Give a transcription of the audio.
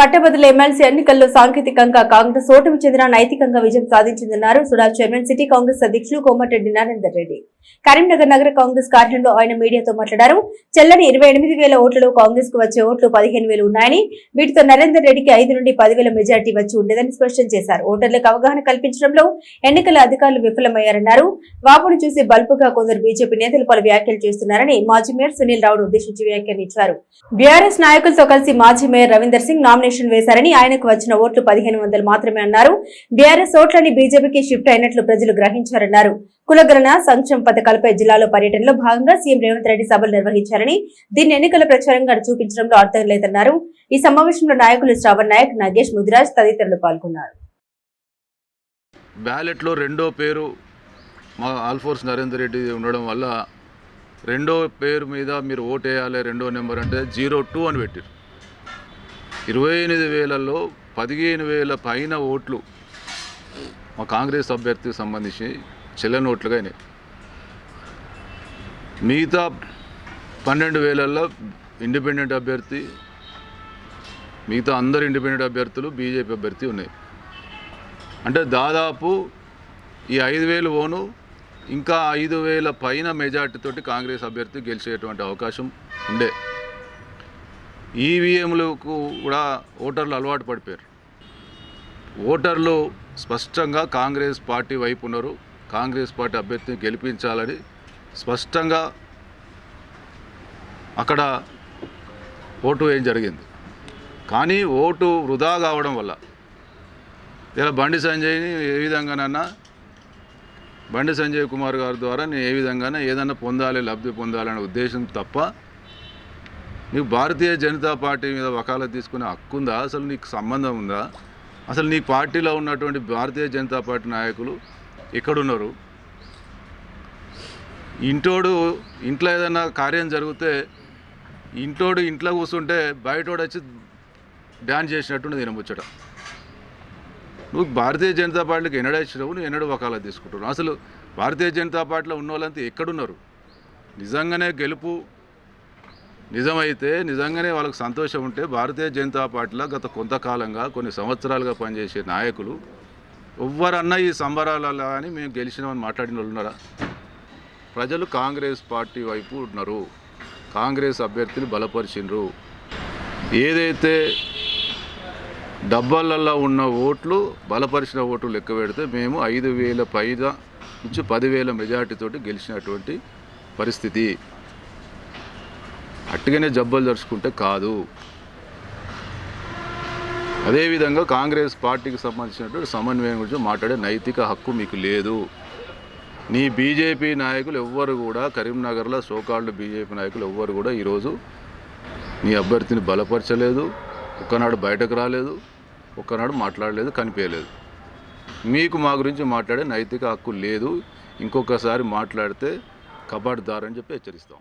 పట్టభద్రుల ఎమ్మెల్సీ ఎన్నికల్లో సాంకేతికంగా కాంగ్రెస్ ఓటమి చెందిన నైతికంగా విజయం సాధించిందన్నారు. సుడాల్ చైర్మన్ సిటీ కాంగ్రెస్ అధ్యక్షులు కోమటిరెడ్డి నరేందర్ రెడ్డి. కరీంనగర్ నగర కాంగ్రెస్ కార్యాలయంలో ఆయన మీడియాతో మాట్లాడారు. చెల్లని ఇరవై ఎనిమిది వేల ఓట్లలో కాంగ్రెస్కు వచ్చే ఓట్లు పదిహేను వేలు ఉన్నాయని వీటితో నరేందర్ రెడ్డికి ఐదు నుండి పదివేల మెజార్టీ వచ్చి ఉండేదని స్పష్టం చేశారు. ఓటర్లకు అవగాహన కల్పించడంలో ఎన్నికల అధికారులు విఫలమయ్యారన్నారు. వాపును చూసి బల్పుగా కొందరు బీజేపీ నేతలు పలు వ్యాఖ్యలు చేస్తున్నారని మాజీ మేయర్ సునీల్ రావును ఉద్దేశించి వ్యాఖ్యానించారు. బీఆర్ఎస్ నాయకులతో కలిసి మాజీ మేయర్ రవీందర్ సింగ్ నామినేషన్ వేశారని ఆయనకు వచ్చిన ఓట్లు పదిహేను వందలు మాత్రమే అన్నారు. బీఆర్ఎస్ ఓట్లని బీజేపీకి షిఫ్ట్ అయినట్లు ప్రజలు గ్రహించారన్నారు. కులగణన సంక్షేమ పథకాలపై జిల్లాలో పర్యటనలో భాగంగా సీఎం రేవంత్ రెడ్డి సభలు నిర్వహించారని దీన్ని ఎన్నికల ప్రచారంగా చూపించడంలో అర్థం లేదన్నారు. ఈ సమావేశంలో నాయకులు శ్రావణ్ నాయక్ నాగేష్ ముదిరాజ్ తదితరులు పాల్గొన్నారు. బ్యాలెట్లో రెండో పేరు మా ఆల్ఫోర్స్ నరేందర్ రెడ్డి ఉండడం వల్ల రెండో పేరు మీద మీరు ఓటు వేయాలి రెండో నెంబర్ అంటే జీరో టూ అని పెట్టారు ఇరవై ఎనిమిది వేలలో పదిహేను వేల పైన ఓట్లు మా కాంగ్రెస్ అభ్యర్థికి సంబంధించి చెల్లని ఓట్లుగా అయినాయి. మిగతా పన్నెండు వేలల్లో ఇండిపెండెంట్ అభ్యర్థి మిగతా అందరు ఇండిపెండెంట్ అభ్యర్థులు బీజేపీ అభ్యర్థి ఉన్నాయి. అంటే దాదాపు ఈ ఐదు వేలు ఓను ఇంకా ఐదు వేల పైన మెజార్టీతోటి కాంగ్రెస్ అభ్యర్థి గెలిచేటువంటి అవకాశం ఉండే. ఈవీఎంలకు కూడా ఓటర్లు అలవాటు పడిపోయారు. ఓటర్లు స్పష్టంగా కాంగ్రెస్ పార్టీ వైపు ఉన్నారు. కాంగ్రెస్ పార్టీ అభ్యర్థిని గెలిపించాలని స్పష్టంగా అక్కడ ఓటు వేయడం జరిగింది. కానీ ఓటు వృధా కావడం వల్ల ఇలా బండి సంజయ్ని ఏ విధంగానన్నా బండి సంజయ్ కుమార్ గారి ద్వారా నేను ఏ విధంగానే ఏదైనా పొందాలి లబ్ధి పొందాలనే ఉద్దేశం తప్ప నీకు భారతీయ జనతా పార్టీ మీద వకాల తీసుకునే హక్కు ఉందా అసలు నీకు సంబంధం ఉందా? అసలు నీ పార్టీలో ఉన్నటువంటి భారతీయ జనతా పార్టీ నాయకులు ఎక్కడున్నారు? ఇంటోడు ఇంట్లో ఏదైనా కార్యం జరిగితే ఇంట్లోడు ఇంట్లో కూర్చుంటే బయటోడు వచ్చి బ్యాన్ చేసినట్టు నేను ముచ్చట. నువ్వు భారతీయ జనతా పార్టీకి ఎన్నడ ఇచ్చినావు? నువ్వు ఎన్నడూ వకాలత్ తీసుకుంటున్నావు? అసలు భారతీయ జనతా పార్టీలో ఉన్న వాళ్ళంతా ఎక్కడున్నారు? నిజంగానే గెలుపు నిజమైతే నిజంగానే వాళ్ళకి సంతోషం ఉంటే భారతీయ జనతా పార్టీలో గత కొంతకాలంగా కొన్ని సంవత్సరాలుగా పనిచేసే నాయకులు ఎవ్వరన్నా ఈ సంబరాలలో అని మేము గెలిచినామని మాట్లాడిన వాళ్ళు ఉన్నారా? ప్రజలు కాంగ్రెస్ పార్టీ వైపు ఉన్నారు. కాంగ్రెస్ అభ్యర్థిని బలపరిచిండ్రు. ఏదైతే డబ్బాలలో ఉన్న ఓట్లు బలపరిచిన ఓట్లు లెక్క పెడితే మేము ఐదు వేల పైగా నుంచి పదివేల మెజార్టీతోటి గెలిచినటువంటి పరిస్థితి. అట్టుగానే జబ్బలు జరుచుకుంటే కాదు. అదేవిధంగా కాంగ్రెస్ పార్టీకి సంబంధించినటువంటి సమన్వయం గురించి మాట్లాడే నైతిక హక్కు మీకు లేదు. నీ బీజేపీ నాయకులు ఎవ్వరు కూడా కరీంనగర్లో సోకాళ్ళు బీజేపీ నాయకులు ఎవ్వరు కూడా ఈరోజు నీ అభ్యర్థిని బలపరచలేదు. ఒక్కనాడు బయటకు రాలేదు. ఒక్కనాడు మాట్లాడలేదు కనిపించలేదు. మీకు మా గురించి మాట్లాడే నైతిక హక్కు లేదు. ఇంకొకసారి మాట్లాడితే కబాడ్దారని అని చెప్పి హెచ్చరిస్తాం.